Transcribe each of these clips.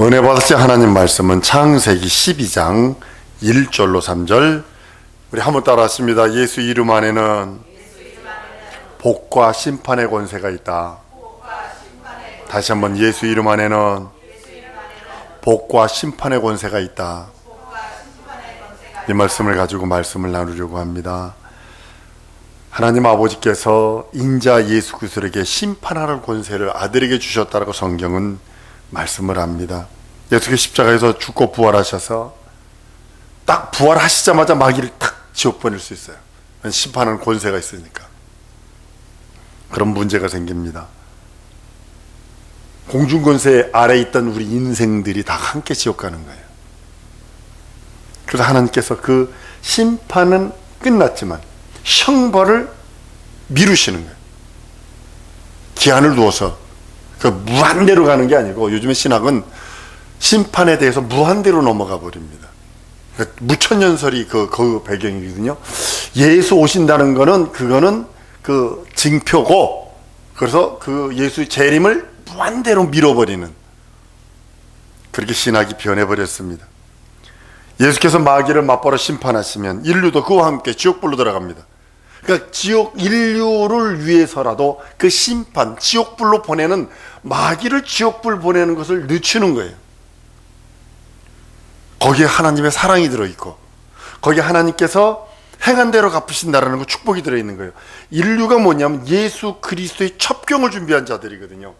은혜 받으신 하나님 말씀은 창세기 12장 1절로 3절 우리 한번 따라하십니다. 예수 이름 안에는 복과 심판의 권세가 있다. 다시 한번 예수 이름 안에는 복과 심판의 권세가 있다. 이 말씀을 가지고 말씀을 나누려고 합니다. 하나님 아버지께서 인자 예수 그리스도에게 심판하는 권세를 아들에게 주셨다라고 성경은 말씀을 합니다. 예수께서 십자가에서 죽고 부활하셔서 딱 부활하시자마자 마귀를 탁 지워버릴 수 있어요. 심판하는 권세가 있으니까. 그런 문제가 생깁니다. 공중권세 아래 있던 우리 인생들이 다 함께 지옥 가는 거예요. 그래서 하나님께서 그 심판은 끝났지만 형벌을 미루시는 거예요. 기한을 두어서 그 무한대로 가는 게 아니고 요즘에 신학은 심판에 대해서 무한대로 넘어가 버립니다. 그 무천년설이 그, 그 배경이거든요. 예수 오신다는 거는 그거는 그 징표고 그래서 그 예수 재림을 무한대로 밀어버리는 그렇게 신학이 변해버렸습니다. 예수께서 마귀를 맞벌어 심판하시면 인류도 그와 함께 지옥불로 들어갑니다. 그러니까 지옥 인류를 위해서라도 그 심판, 지옥불로 보내는 마귀를 지옥불 보내는 것을 늦추는 거예요. 거기에 하나님의 사랑이 들어 있고, 거기에 하나님께서 행한 대로 갚으신다라는 거 축복이 들어 있는 거예요. 인류가 뭐냐면 예수 그리스도의 첩경을 준비한 자들이거든요.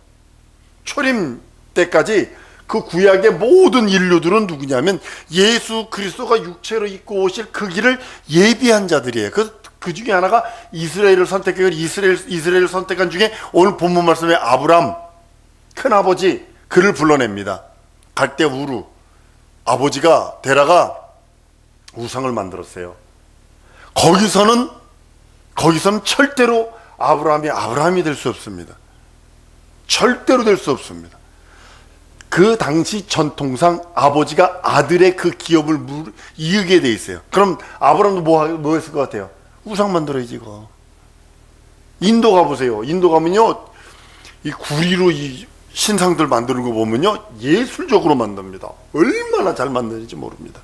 초림 때까지 그 구약의 모든 인류들은 누구냐면 예수 그리스도가 육체로 입고 오실 그 길을 예비한 자들이에요. 그, 그 중에 하나가 이스라엘을 선택해 이스라엘, 이스라엘을 선택한 중에 오늘 본문 말씀에 아브람, 큰 아버지, 그를 불러냅니다. 갈대 우루. 아버지가, 데라가 우상을 만들었어요. 거기서는, 거기서는 절대로 아브라함이 아브라함이 될 수 없습니다. 절대로 될 수 없습니다. 그 당시 전통상 아버지가 아들의 그 기업을 물, 이으게 돼 있어요. 그럼 아브라함도 뭐, 뭐 했을 것 같아요? 우상 만들어야지, 이거. 인도 가보세요. 인도 가면요, 이 구리로 이 신상들 만드는 거 보면요, 예술적으로 만듭니다. 얼마나 잘 만드는지 모릅니다.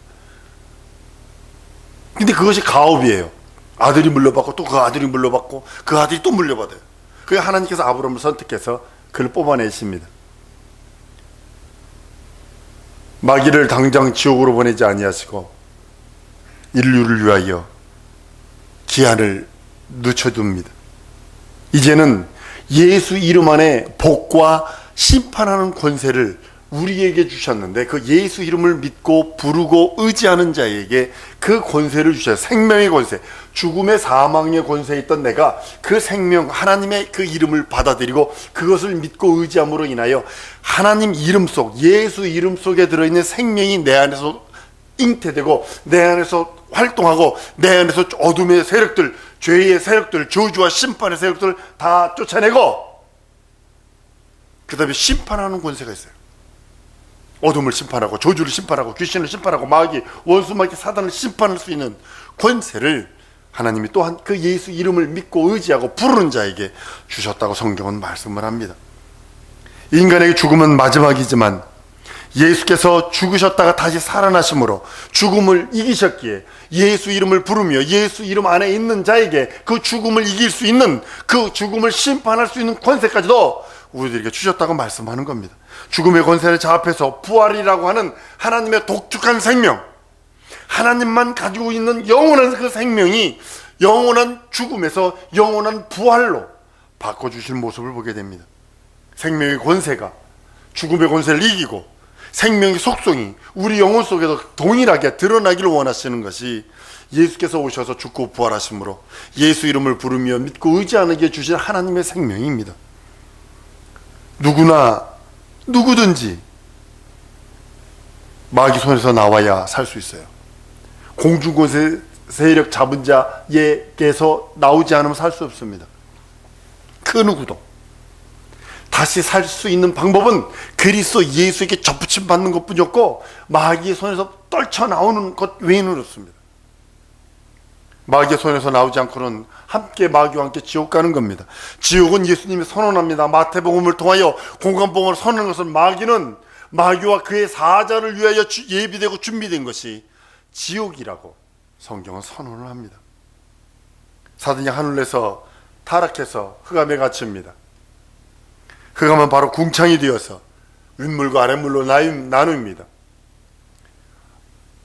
근데 그것이 가업이에요. 아들이 물려받고 또 그 아들이 물려받고 그 아들이 또 물려받아요. 그게 하나님께서 아브라함을 선택해서 그를 뽑아내십니다. 마귀를 당장 지옥으로 보내지 아니하시고 인류를 위하여 기한을 늦춰둡니다. 이제는 예수 이름 안에 복과 심판하는 권세를 우리에게 주셨는데 그 예수 이름을 믿고 부르고 의지하는 자에게 그 권세를 주셔요. 생명의 권세, 죽음의 사망의 권세에 있던 내가 그 생명 하나님의 그 이름을 받아들이고 그것을 믿고 의지함으로 인하여 하나님 이름 속 예수 이름 속에 들어 있는 생명이 내 안에서 잉태되고 내 안에서 활동하고 내 안에서 어둠의 세력들, 죄의 세력들, 저주와 심판의 세력들을 다 쫓아내고 그 다음에 심판하는 권세가 있어요. 어둠을 심판하고 저주를 심판하고 귀신을 심판하고 마귀 원수 마귀 사단을 심판할 수 있는 권세를 하나님이 또한 그 예수 이름을 믿고 의지하고 부르는 자에게 주셨다고 성경은 말씀을 합니다. 인간에게 죽음은 마지막이지만 예수께서 죽으셨다가 다시 살아나심으로 죽음을 이기셨기에 예수 이름을 부르며 예수 이름 안에 있는 자에게 그 죽음을 이길 수 있는 그 죽음을 심판할 수 있는 권세까지도 우리들에게 주셨다고 말씀하는 겁니다. 죽음의 권세를 자합해서 부활이라고 하는 하나님의 독특한 생명, 하나님만 가지고 있는 영원한 그 생명이 영원한 죽음에서 영원한 부활로 바꿔주실 모습을 보게 됩니다. 생명의 권세가 죽음의 권세를 이기고 생명의 속성이 우리 영혼 속에도 동일하게 드러나기를 원하시는 것이 예수께서 오셔서 죽고 부활하심으로 예수 이름을 부르며 믿고 의지하게 주신 하나님의 생명입니다. 누구나 누구든지 마귀 손에서 나와야 살 수 있어요. 공중권세 세력 잡은 자에게서 나오지 않으면 살 수 없습니다. 그 누구도 다시 살 수 있는 방법은 그리스도 예수에게 접붙임 받는 것뿐이었고 마귀의 손에서 떨쳐 나오는 것 외에는 없습니다. 마귀의 손에서 나오지 않고는 함께 마귀와 함께 지옥 가는 겁니다. 지옥은 예수님이 선언합니다. 마태복음을 통하여 공간복음을 선언한 것은 마귀는 마귀와 그의 사자를 위하여 주- 예비되고 준비된 것이 지옥이라고 성경은 선언을 합니다. 사단이 하늘에서 타락해서 흑암에 갇힙니다. 흑암은 바로 궁창이 되어서 윗물과 아랫물로 나눕니다.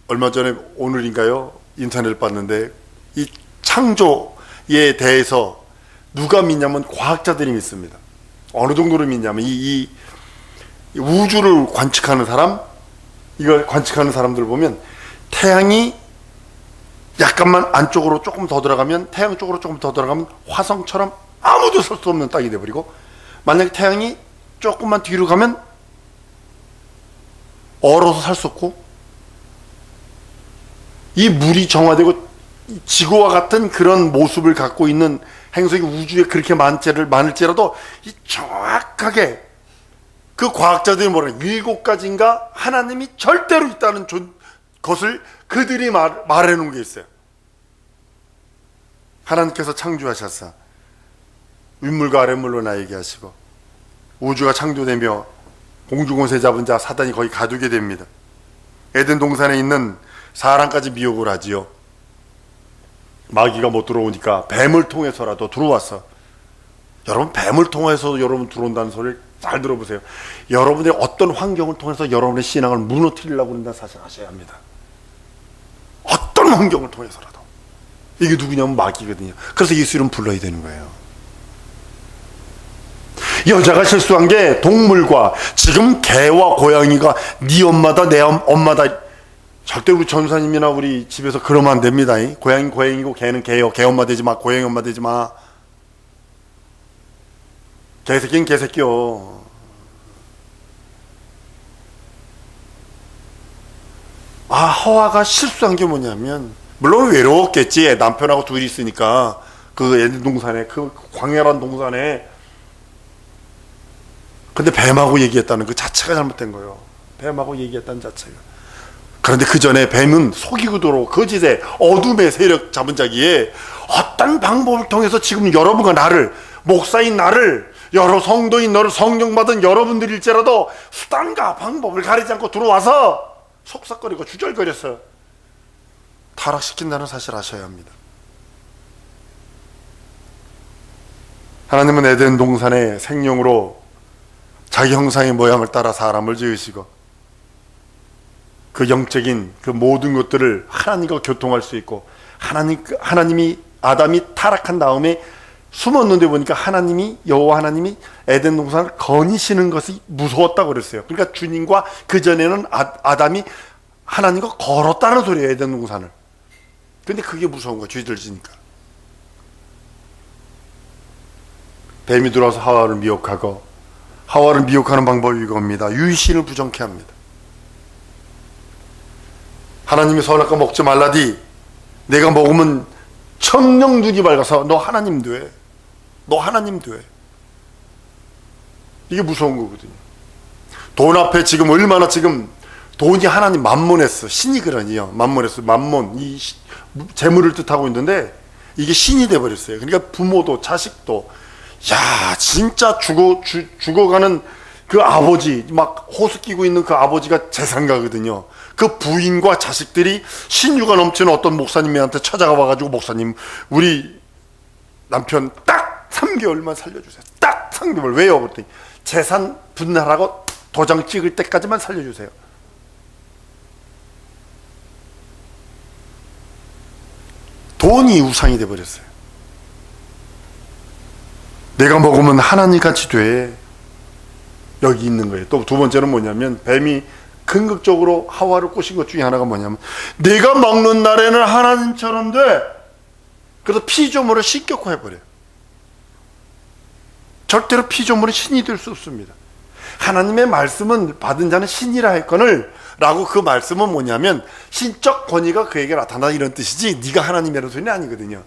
얼마 전에 오늘인가요? 인터넷을 봤는데 이 창조에 대해서 누가 믿냐면 과학자들이 믿습니다. 어느 정도로 믿냐면 이, 이- 이 우주를 관측하는 사람, 이걸 관측하는 사람들 보면 태양이 약간만 안쪽으로 조금 더 들어가면 태양 쪽으로 조금 더 들어가면 화성처럼 아무도 설 수 없는 땅이 돼버리고 만약에 태양이 조금만 뒤로 가면 얼어서 살 수 없고 이 물이 정화되고 이 지구와 같은 그런 모습을 갖고 있는 행성이 우주에 그렇게 많지를 많을지라도 이 정확하게 그 과학자들이 뭐래 일곱 가지인가 하나님이 절대로 있다는 존, 것을 그들이 말, 말해놓은 게 있어요. 하나님께서 창조하셨사 윗물과 아랫물로 나에게 하시고 우주가 창조되며 공중권세 잡은 자 사단이 거의 가두게 됩니다. 에덴 동산에 있는 사람까지 미혹을 하지요. 마귀가 못 들어오니까 뱀을 통해서라도 들어왔어. 여러분 뱀을 통해서 여러분 들어온다는 소리를 잘 들어보세요. 여러분의 어떤 환경을 통해서 여러분의 신앙을 무너뜨리려고 그런다는 사실 아셔야 합니다. 어떤 환경을 통해서라도 이게 누구냐면 마귀거든요. 그래서 예수 이름 불러야 되는 거예요. 여자가 실수한 게 동물과 지금 개와 고양이가 네 엄마다 내 엄- 엄마다 절대 우리 전사님이나 우리 집에서 그러면 안 됩니다. 이. 고양이 고양이고 개는 개요. 개 엄마 되지 마. 고양이 엄마 되지 마. 개새끼는 개새끼요. 아 하와가 실수한 게 뭐냐면 물론 외로웠겠지. 남편하고 둘이 있으니까 그 에덴 동산에 그 광야란 동산에 근데 뱀하고 얘기했다는 그 자체가 잘못된 거예요. 뱀하고 얘기했다는 자체가. 그런데 그 전에 뱀은 속이고 도로 거짓의 어둠의 세력 잡은 자기에 어떤 방법을 통해서 지금 여러분과 나를 목사인 나를 여러 성도인 너를 성령받은 여러분들일지라도 수단과 방법을 가리지 않고 들어와서 속삭거리고 주절거렸어요. 타락시킨다는 사실 아셔야 합니다. 하나님은 에덴 동산의 생명으로 자기 형상의 모양을 따라 사람을 지으시고 그 영적인 그 모든 것들을 하나님과 교통할 수 있고 하나님 하나님이 아담이 타락한 다음에 숨었는데 보니까 하나님이 여호와 하나님이 에덴 동산을 거니시는 것이 무서웠다고 그랬어요. 그러니까 주님과 그 전에는 아, 아담이 하나님과 걸었다는 소리예요. 에덴 동산을. 근데 그게 무서운 거야. 죄들 지니까. 뱀이 들어와서 하와를 미혹하고 하와를 미혹하는 방법이 이겁니다. 유신을 부정케 합니다. 하나님이 선악과 먹지 말라디 내가 먹으면 천령 눈이 밝아서 너 하나님 돼. 너 하나님 돼. 이게 무서운 거거든요. 돈 앞에 지금 얼마나 지금 돈이 하나님 만몬했어. 신이 그러니요. 만몬했어. 만몬. 이 시- 재물을 뜻하고 있는데 이게 신이 돼 버렸어요. 그러니까 부모도 자식도 야, 진짜 죽어 주, 죽어가는 그 아버지 막 호수 끼고 있는 그 아버지가 재산가거든요. 그 부인과 자식들이 신유가 넘치는 어떤 목사님한테 찾아가 와가지고 목사님 우리 남편 딱 3개월만 살려주세요. 딱 3개월 왜요? 그랬더니 재산 분할하고 도장 찍을 때까지만 살려주세요. 돈이 우상이 돼 버렸어요. 내가 먹으면 하나님 같이 돼. 여기 있는 거예요. 또 두 번째는 뭐냐면 뱀이 근극적으로 하와를 꼬신 것 중에 하나가 뭐냐면 내가 먹는 날에는 하나님처럼 돼. 그래서 피조물을 신격화해 버려요. 절대로 피조물은 신이 될 수 없습니다. 하나님의 말씀은 받은 자는 신이라 했거늘 라고 그 말씀은 뭐냐면 신적 권위가 그에게 나타나 이런 뜻이지 네가 하나님이라는 소리는 아니거든요.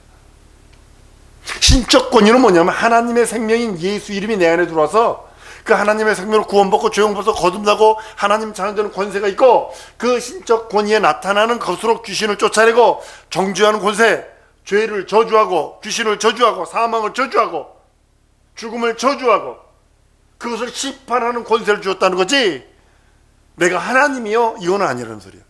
신적 권위는 뭐냐면 하나님의 생명인 예수 이름이 내 안에 들어와서 그 하나님의 생명을 구원받고 죄용받아서 거듭나고 하나님 자녀되는 권세가 있고 그 신적 권위에 나타나는 것으로 귀신을 쫓아내고 정죄하는 권세 죄를 저주하고 귀신을 저주하고 사망을 저주하고 죽음을 저주하고 그것을 심판하는 권세를 주었다는 거지 내가 하나님이요? 이건 아니라는 소리야.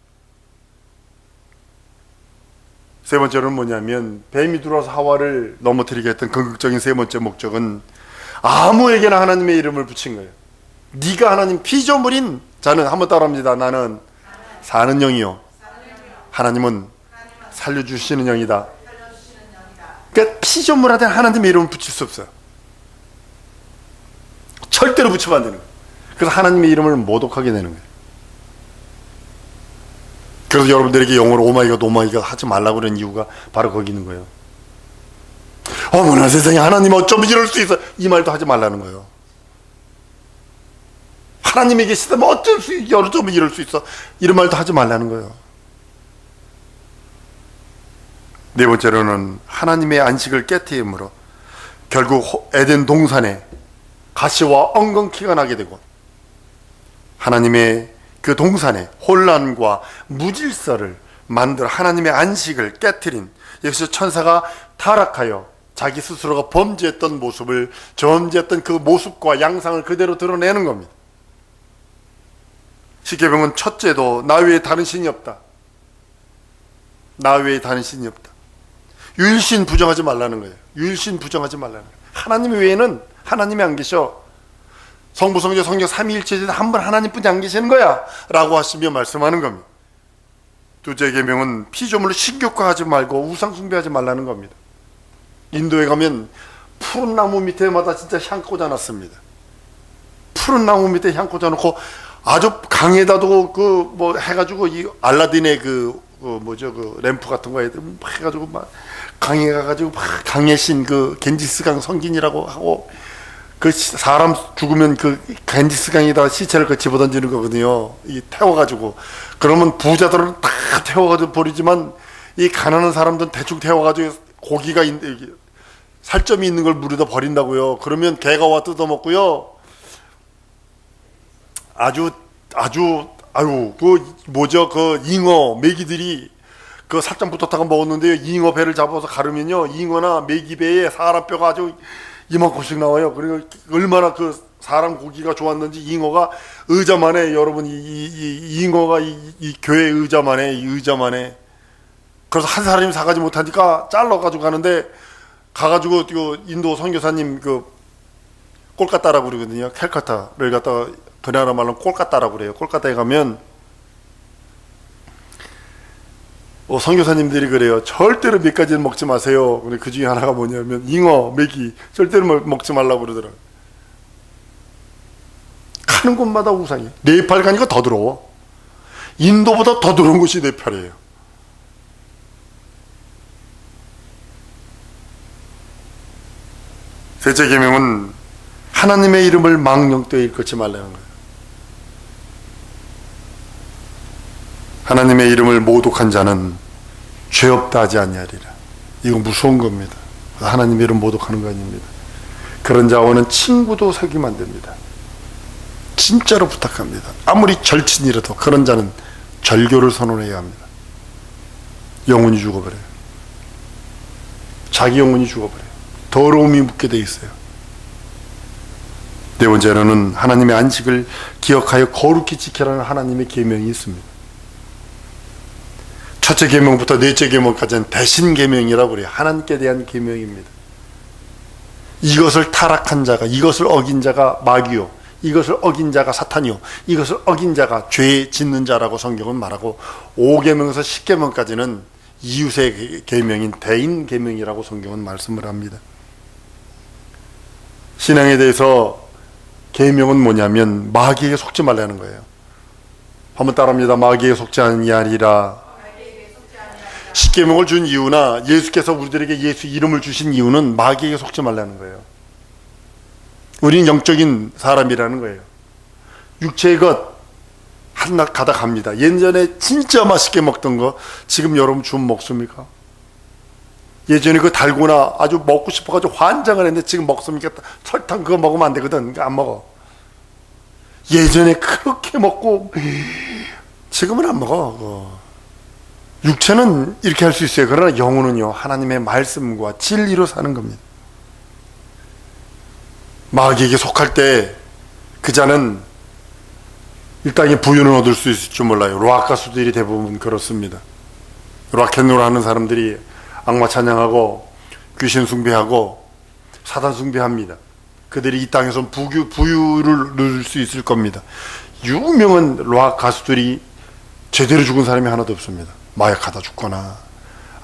세 번째로는 뭐냐면 뱀이 들어와서 하와를 넘어뜨리게 했던 궁극적인 세 번째 목적은 아무에게나 하나님의 이름을 붙인 거예요. 네가 하나님 피조물인 자는 한번 따라합니다. 나는 사는 영이요. 하나님은 살려주시는 영이다. 그러니까 피조물한테 하나님의 이름을 붙일 수 없어요. 절대로 붙이면 안 되는 거예요. 그래서 하나님의 이름을 모독하게 되는 거예요. 그래서 여러분들에게 영어로 오마이갓 오마이갓 하지 말라고 그런 이유가 바로 거기 있는 거예요. 어머나 세상에 하나님 어쩌면 이럴 수 있어 이 말도 하지 말라는 거예요. 하나님이 계시다면 어쩔 수 있어 어쩌면 이럴 수 있어 이런 말도 하지 말라는 거예요. 네 번째로는 하나님의 안식을 깨뜨림으로 결국 호- 에덴 동산에 가시와 엉겅퀴가 나게 되고 하나님의 그 동산에 혼란과 무질서를 만들어 하나님의 안식을 깨뜨린 여기서 천사가 타락하여 자기 스스로가 범죄했던 모습을 범죄했던 그 모습과 양상을 그대로 드러내는 겁니다. 십계명은 첫째도 나 외에 다른 신이 없다. 나 외에 다른 신이 없다. 유일신 부정하지 말라는 거예요. 유일신 부정하지 말라는 거예요. 하나님 외에는 하나님이 안 계셔. 성부, 성자, 성령 삼위일체에서 한 분 하나님뿐이 안 계시는 거야. 라고 하시며 말씀하는 겁니다. 둘째 계명은 피조물로 신격화하지 말고 우상 숭배하지 말라는 겁니다. 인도에 가면 푸른 나무 밑에마다 진짜 향 꽂아놨습니다. 푸른 나무 밑에 향 꽂아놓고 아주 강에다도 그 뭐 해가지고 이 알라딘의 그, 그 뭐죠 그 램프 같은 거막 해가지고 막 강에 가가지고 막 강의 신그 겐지스 강 성긴이라고 하고 그 시- 사람 죽으면 그 겐지스 강에다가 시체를 그 집어던지는 거거든요. 이 태워가지고 그러면 부자들은 다 태워가지고 버리지만 이 가난한 사람들은 대충 태워가지고 고기가 있, 살점이 있는 걸 물에다 버린다고요. 그러면 개가 와 뜯어먹고요. 아주 아주 아유 그 뭐죠 그 잉어 메기들이 그 살점 붙었다가 먹었는데요 잉어 배를 잡아서 가르면요 잉어나 메기 배에 사람 뼈가 아주 이만큼씩 나와요 그리고 얼마나 그 사람 고기가 좋았는지 잉어가 의자만에 여러분 이, 이, 이 잉어가 이, 이 교회 의자만에 이 의자만에 그래서 한 사람이 사가지 못하니까 잘라 가지고 가는데 가가지고 그 인도 선교사님 그 꼴까따라고 그러거든요. 캘카타를 갖다가 그 나라 말로 꼴까따라고 그래요. 꼴까따에 가면 어, 선교사님들이 그래요. 절대로 몇 가지는 먹지 마세요. 근데 그 중에 하나가 뭐냐면 잉어, 메기 절대로 먹- 먹지 말라고 그러더라고요. 가는 곳마다 우상이. 네팔 가니까 더 더러워. 인도보다 더 더러운 곳이 네팔이에요. 셋째 계명은 하나님의 이름을 망령되이 일컫지 말라는 거예요. 하나님의 이름을 모독한 자는 죄 없다 하지 아니하리라. 이거 무서운 겁니다. 하나님의 이름 모독하는 거 아닙니다. 그런 자와는 친구도 사귀면 안 됩니다. 진짜로 부탁합니다. 아무리 절친이라도 그런 자는 절교를 선언해야 합니다. 영혼이 죽어버려요. 자기 영혼이 죽어버려요. 더러움이 묻게 돼 있어요. 네 번째로는 하나님의 안식을 기억하여 거룩히 지키라는 하나님의 계명이 있습니다. 첫째 계명부터 넷째 계명까지는 대신 계명이라고 그래요. 하나님께 대한 계명입니다. 이것을 타락한 자가 이것을 어긴 자가 마귀요. 이것을 어긴 자가 사탄이요. 이것을 어긴 자가 죄 짓는 자라고 성경은 말하고 5계명에서 10계명까지는 이웃의 계명인 대인 계명이라고 성경은 말씀을 합니다. 신앙에 대해서 계명은 뭐냐면 마귀에게 속지 말라는 거예요. 한번 따라합니다. 마귀에게 속지 아니하리라. 십계명을 준 이유나 예수께서 우리들에게 예수 이름을 주신 이유는 마귀에게 속지 말라는 거예요. 우리는 영적인 사람이라는 거예요. 육체의 것 하나 가다 갑니다. 예전에 진짜 맛있게 먹던 거 지금 여러분 좀 먹습니까? 예전에 그 달고나 아주 먹고 싶어가지고 환장을 했는데 지금 먹습니까? 설탕 그거 먹으면 안 되거든. 그거 안 먹어. 예전에 그렇게 먹고 지금은 안 먹어. 그거. 육체는 이렇게 할 수 있어요. 그러나 영혼은요 하나님의 말씀과 진리로 사는 겁니다. 마귀에게 속할 때 그 자는 이 땅에 부유는 얻을 수 있을 줄 몰라요. 락 가수들이 대부분 그렇습니다. 락앤롤 하는 사람들이 악마 찬양하고 귀신 숭배하고 사단 숭배합니다. 그들이 이 땅에서 부유, 부유를 누릴 수 있을 겁니다. 유명한 락 가수들이 제대로 죽은 사람이 하나도 없습니다. 마약하다 죽거나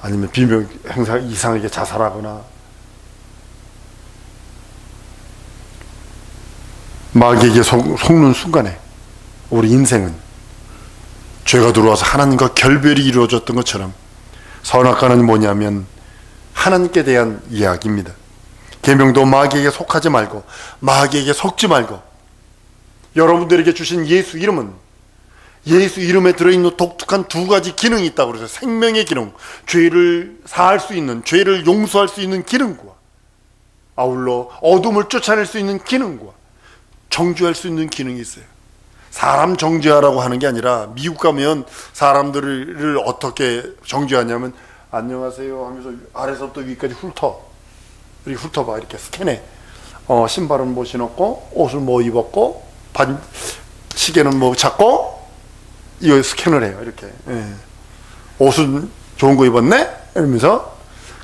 아니면 비명 행사 이상하게 자살하거나 마귀에게 속, 속는 순간에 우리 인생은 죄가 들어와서 하나님과 결별이 이루어졌던 것처럼 선악과는 뭐냐면 하나님께 대한 이야기입니다. 계명도 마귀에게 속하지 말고 마귀에게 속지 말고 여러분들에게 주신 예수 이름은 예수 이름에 들어있는 독특한 두 가지 기능이 있다고 그래서 생명의 기능, 죄를 사할 수 있는, 죄를 용서할 수 있는 기능과 아울러 어둠을 쫓아낼 수 있는 기능과 정죄할 수 있는 기능이 있어요. 사람 정죄하라고 하는 게 아니라 미국 가면 사람들을 어떻게 정죄하냐면 안녕하세요 하면서 아래서부터 위까지 훑어. 이렇게 훑어봐 이렇게 스캔해. 어 신발은 뭐 신었고 옷을 뭐 입었고 반 시계는 뭐 찾고 이거 스캔을 해요 이렇게. 예. 옷은 좋은 거 입었네 이러면서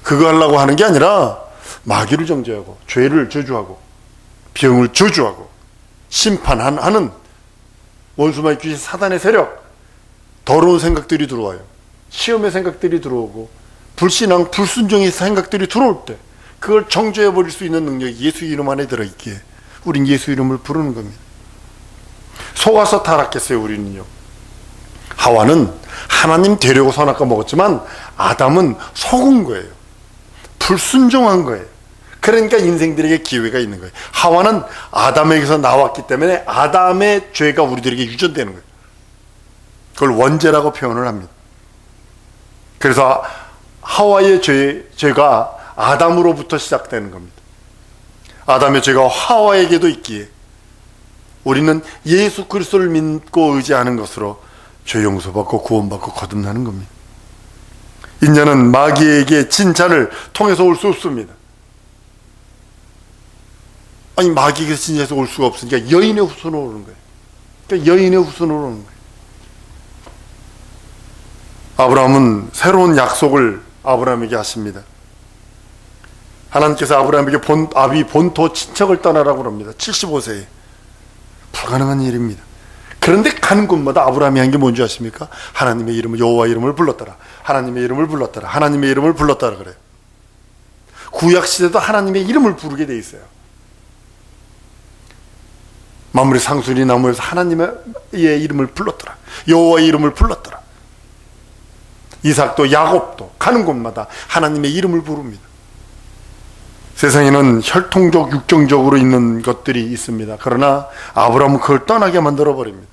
그거 하려고 하는 게 아니라 마귀를 정죄하고 죄를 저주하고 병을 저주하고 심판하는 원수마의 귀신 사단의 세력 더러운 생각들이 들어와요. 시험의 생각들이 들어오고 불신앙, 불순종의 생각들이 들어올 때 그걸 정죄해 버릴 수 있는 능력이 예수 이름 안에 들어 있기에 우린 예수 이름을 부르는 겁니다. 속아서 타락했어요, 우리는요. 하와는 하나님 되려고 선악과 먹었지만 아담은 속은 거예요. 불순종한 거예요. 그러니까 인생들에게 기회가 있는 거예요. 하와는 아담에게서 나왔기 때문에 아담의 죄가 우리들에게 유전되는 거예요. 그걸 원죄라고 표현을 합니다. 그래서 하와의 죄, 죄가 아담으로부터 시작되는 겁니다. 아담의 죄가 하와에게도 있기에 우리는 예수 그리스도를 믿고 의지하는 것으로 죄 용서받고 구원받고 거듭나는 겁니다. 인자는 마귀에게 진짜를 통해서 올 수 없습니다. 아니 마귀가 진짜에서 올 수가 없으니까 여인의 후손으로 오는 거예요. 그러니까 여인의 후손으로 오는 거예요. 아브라함은 새로운 약속을 아브라함에게 하십니다. 하나님께서 아브라함에게 본, 아비 본토 친척을 떠나라고 합니다. 75세에. 불가능한 일입니다. 그런데 가는 곳마다 아브라함이 한 게 뭔지 아십니까? 하나님의 이름을 여호와 이름을 불렀더라. 하나님의 이름을 불렀더라. 하나님의 이름을 불렀더라 그래요. 구약 시대도 하나님의 이름을 부르게 돼 있어요. 마무리 상순이 나무에서 하나님의 이름을 불렀더라. 여호와의 이름을 불렀더라. 이삭도 야곱도 가는 곳마다 하나님의 이름을 부릅니다. 세상에는 혈통적 육정적으로 있는 것들이 있습니다. 그러나 아브라함은 그걸 떠나게 만들어 버립니다.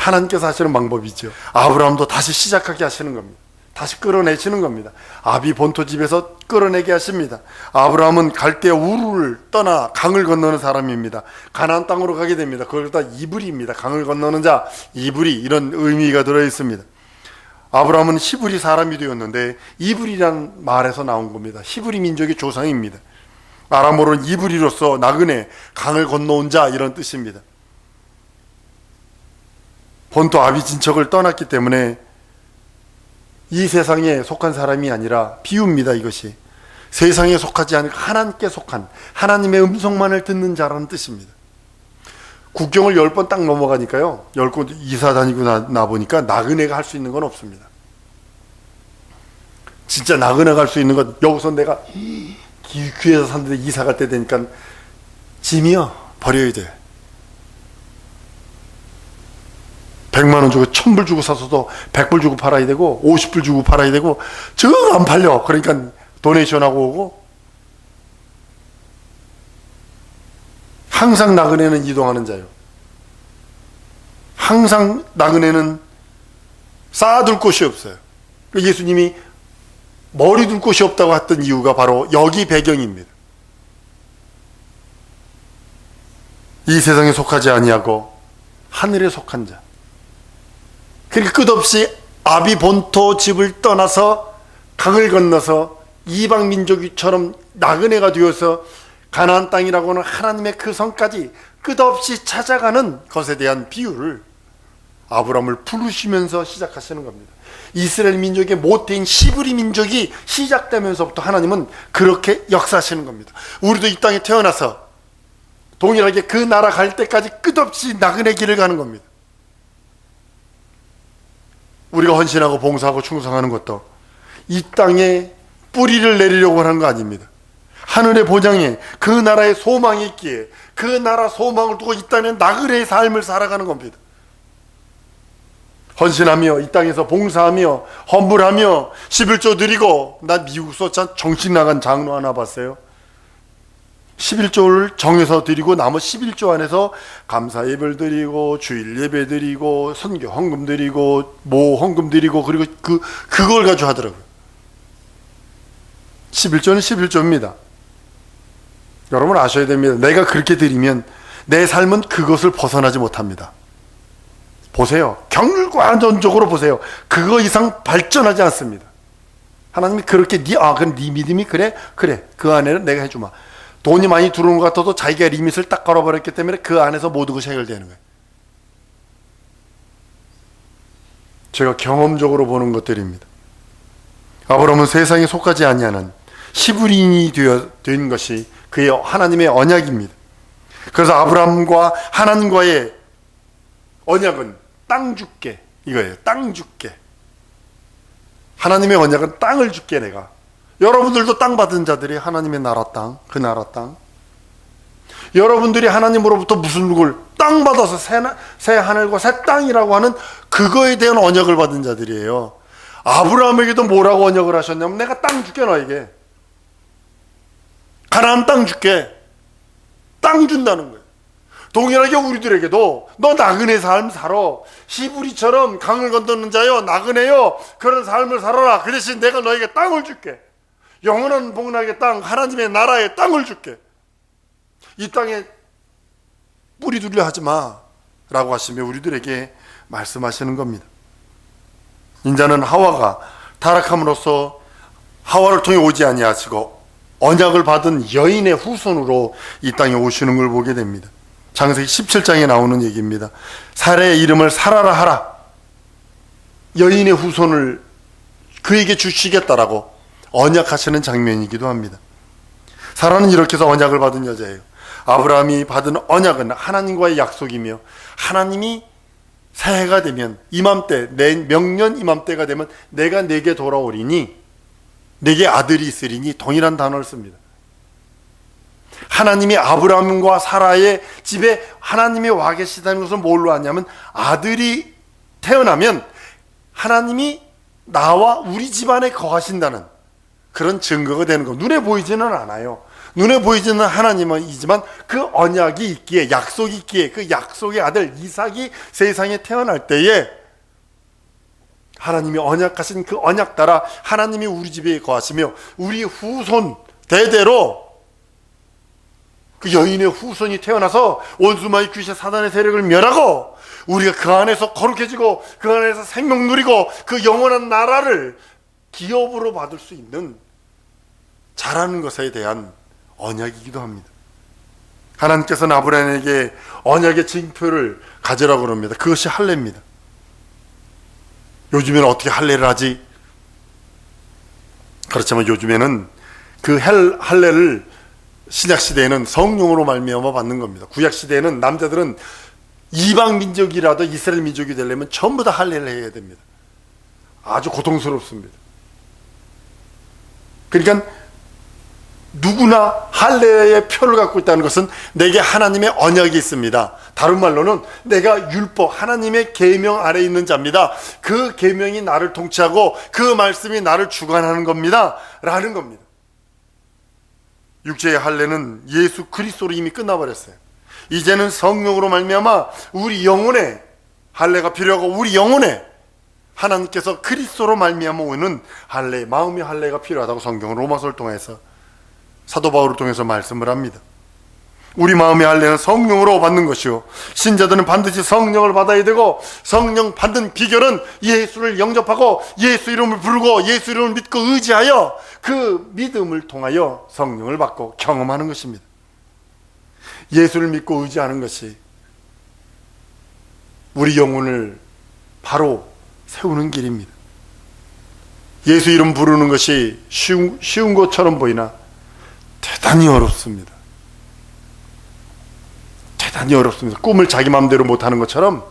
하나님께서 하시는 방법이죠. 아브라함도 다시 시작하게 하시는 겁니다. 다시 끌어내시는 겁니다. 아비 본토 집에서 끌어내게 하십니다. 아브라함은 갈대 우르를 떠나 강을 건너는 사람입니다. 가나안 땅으로 가게 됩니다. 그걸 다 이불입니다. 강을 건너는 자 이불이 이런 의미가 들어 있습니다. 아브라함은 히브리 사람이 되었는데 이불이란 말에서 나온 겁니다. 히브리 민족의 조상입니다. 아람어로는 이불이로서 나그네 강을 건너온 자 이런 뜻입니다. 본토 아비 진척을 떠났기 때문에 이 세상에 속한 사람이 아니라 비유입니다 이것이. 세상에 속하지 않고 하나님께 속한 하나님의 음성만을 듣는 자라는 뜻입니다. 국경을 열 번 딱 넘어가니까요. 열 곳 이사 다니고 나, 나 보니까 나그네가 할 수 있는 건 없습니다. 진짜 나그네 갈 수 있는 건 여기서 내가 귀에서 산데 이사 갈 때 되니까 짐이요. 버려야 돼 100만 원 주고 1000불 주고 사서도 100불 주고 팔아야 되고 50불 주고 팔아야 되고 정 안 팔려. 그러니까 도네이션 하고 오고 항상 나그네는 이동하는 자요. 항상 나그네는 쌓아둘 곳이 없어요. 예수님이 머리 둘 곳이 없다고 했던 이유가 바로 여기 배경입니다. 이 세상에 속하지 아니하고 하늘에 속한 자. 그러니까 끝없이 아비 본토 집을 떠나서 강을 건너서 이방 민족처럼 나그네가 되어서 가나안 땅이라고는 하나님의 그 성까지 끝없이 찾아가는 것에 대한 비유를 아브라함을 부르시면서 시작하시는 겁니다. 이스라엘 민족의 모태인 시브리 민족이 시작되면서부터 하나님은 그렇게 역사하시는 겁니다. 우리도 이 땅에 태어나서 동일하게 그 나라 갈 때까지 끝없이 나그네 길을 가는 겁니다. 우리가 헌신하고 봉사하고 충성하는 것도 이 땅에 뿌리를 내리려고 하는 거 아닙니다. 하늘의 보장에 그 나라의 소망이 있기에 그 나라 소망을 두고 이 땅에 나그네의 삶을 살아가는 겁니다. 헌신하며 이 땅에서 봉사하며 헌물하며 11조 드리고 나 미국서 참 정신 나간 장로 하나 봤어요. 11조를 정해서 드리고 나머지 11조 안에서 감사 예배를 드리고 주일 예배 드리고 선교 헌금 드리고 모 헌금 드리고 그리고 그 그걸 가지고 하더라고요. 11조는 11조입니다. 여러분 아셔야 됩니다. 내가 그렇게 드리면 내 삶은 그것을 벗어나지 못합니다. 보세요. 경과전적으로 보세요. 그거 이상 발전하지 않습니다. 하나님이 그렇게 네, 아, 그럼 네 믿음이 그래? 그래. 그 안에는 내가 해주마. 돈이 많이 들어오는 것 같아도 자기가 리밋을 딱 걸어버렸기 때문에 그 안에서 모든 것이 해결되는 거예요. 제가 경험적으로 보는 것들입니다. 아브라함은 세상에 속하지 아니하는 시브린이 되어 된 것이 그의 하나님의 언약입니다. 그래서 아브라함과 하나님과의 언약은 땅 줄게 이거예요. 땅 줄게. 하나님의 언약은 땅을 줄게 내가. 여러분들도 땅 받은 자들이 하나님의 나라 땅, 그 나라 땅. 여러분들이 하나님으로부터 무슨 누굴 땅 받아서 새, 새 하늘과 새 땅이라고 하는 그거에 대한 언약을 받은 자들이에요. 아브라함에게도 뭐라고 언약을 하셨냐면 내가 땅 줄게 너에게. 가나안 땅 줄게. 땅 준다는 거예요. 동일하게 우리들에게도 너 나그네 삶 살아. 시부리처럼 강을 건너는 자여 나그네요. 그런 삶을 살아라. 그 대신 내가 너에게 땅을 줄게. 영원한 복락의 땅, 하나님의 나라의 땅을 줄게. 이 땅에 뿌리 두려 하지 마. 라고 하시며 우리들에게 말씀하시는 겁니다. 인자는 하와가 타락함으로써 하와를 통해 오지 아니하시고 언약을 받은 여인의 후손으로 이 땅에 오시는 걸 보게 됩니다. 장세기 17장에 나오는 얘기입니다. 사례의 이름을 사라라 하라. 여인의 후손을 그에게 주시겠다라고 언약하시는 장면이기도 합니다. 사라는 이렇게 해서 언약을 받은 여자예요. 아브라함이 받은 언약은 하나님과의 약속이며 하나님이 새해가 되면 이맘때 내 명년 이맘때가 되면 내가 내게 돌아오리니 내게 아들이 있으리니 동일한 단어를 씁니다. 하나님이 아브라함과 사라의 집에 하나님이 와 계시다는 것을 뭘로 아냐면 아들이 태어나면 하나님이 나와 우리 집안에 거하신다는 그런 증거가 되는 거. 눈에 보이지는 않아요. 눈에 보이지는 하나님이지만 그 언약이 있기에 약속이 있기에 그 약속의 아들 이삭이 세상에 태어날 때에 하나님이 언약하신 그 언약 따라 하나님이 우리 집에 거하시며 우리 후손 대대로 그 여인의 후손이 태어나서 원수마의 귀신 사단의 세력을 멸하고 우리가 그 안에서 거룩해지고 그 안에서 생명 누리고 그 영원한 나라를 기업으로 받을 수 있는 잘하는 것에 대한 언약이기도 합니다. 하나님께서는 아브라함에게 언약의 징표를 가져라고 그럽니다. 그것이 할례입니다. 요즘에는 어떻게 할례를 하지? 그렇지만 요즘에는 그 할례를 신약 시대에는 성령으로 말미암아 받는 겁니다. 구약 시대에는 남자들은 이방 민족이라도 이스라엘 민족이 되려면 전부 다 할례를 해야 됩니다. 아주 고통스럽습니다. 그러니까 누구나 할례의 표를 갖고 있다는 것은 내게 하나님의 언약이 있습니다. 다른 말로는 내가 율법 하나님의 계명 아래 있는 자입니다. 그 계명이 나를 통치하고 그 말씀이 나를 주관하는 겁니다. 라는 겁니다. 육체의 할례는 예수 그리스도로 이미 끝나버렸어요. 이제는 성령으로 말미암아 우리 영혼에 할례가 필요하고 우리 영혼에 하나님께서 그리스도로 말미암아 오는 할례, 마음의 할례가 필요하다고 성경은 로마서를 통해서 사도 바울을 통해서 말씀을 합니다. 우리 마음의 할례는 성령으로 받는 것이요. 신자들은 반드시 성령을 받아야 되고 성령 받는 비결은 예수를 영접하고 예수 이름을 부르고 예수 이름을 믿고 의지하여 그 믿음을 통하여 성령을 받고 경험하는 것입니다. 예수를 믿고 의지하는 것이 우리 영혼을 바로 세우는 길입니다. 예수 이름 부르는 것이 쉬운, 쉬운 것처럼 보이나 대단히 어렵습니다. 대단히 어렵습니다. 꿈을 자기 마음대로 못하는 것처럼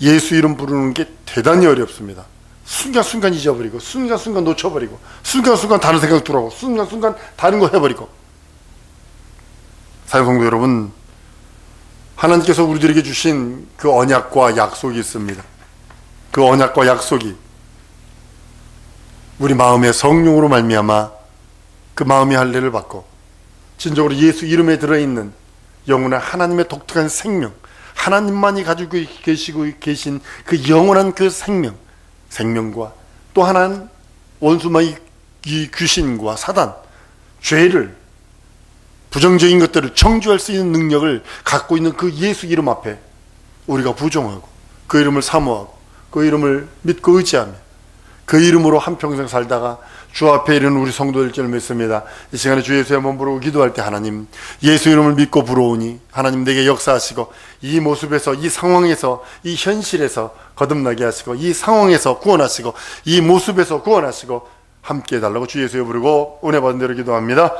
예수 이름 부르는 게 대단히 어렵습니다. 순간순간 잊어버리고 순간순간 놓쳐버리고 순간순간 다른 생각 들어오고 순간순간 다른 거 해버리고 사용성도 여러분 하나님께서 우리들에게 주신 그 언약과 약속이 있습니다. 그 언약과 약속이 우리 마음의 성령으로 말미암아 그 마음의 할례를 받고 진정으로 예수 이름에 들어있는 영원한 하나님의 독특한 생명 하나님만이 가지고 계시고 계신 그 영원한 그 생명 생명과 또 하나는 원수마의 이 귀신과 사단 죄를 부정적인 것들을 정죄할 수 있는 능력을 갖고 있는 그 예수 이름 앞에 우리가 부정하고 그 이름을 사모하고 그 이름을 믿고 의지하며 그 이름으로 한평생 살다가 주 앞에 이르는 우리 성도들 줄 믿습니다. 이 시간에 주 예수의 몸 부르고 기도할 때 하나님 예수 이름을 믿고 부러우니 하나님 내게 역사하시고 이 모습에서 이 상황에서 이 현실에서 거듭나게 하시고 이 상황에서 구원하시고 이 모습에서 구원하시고 함께 해달라고 주 예수의 부르고 은혜 받은 대로 기도합니다.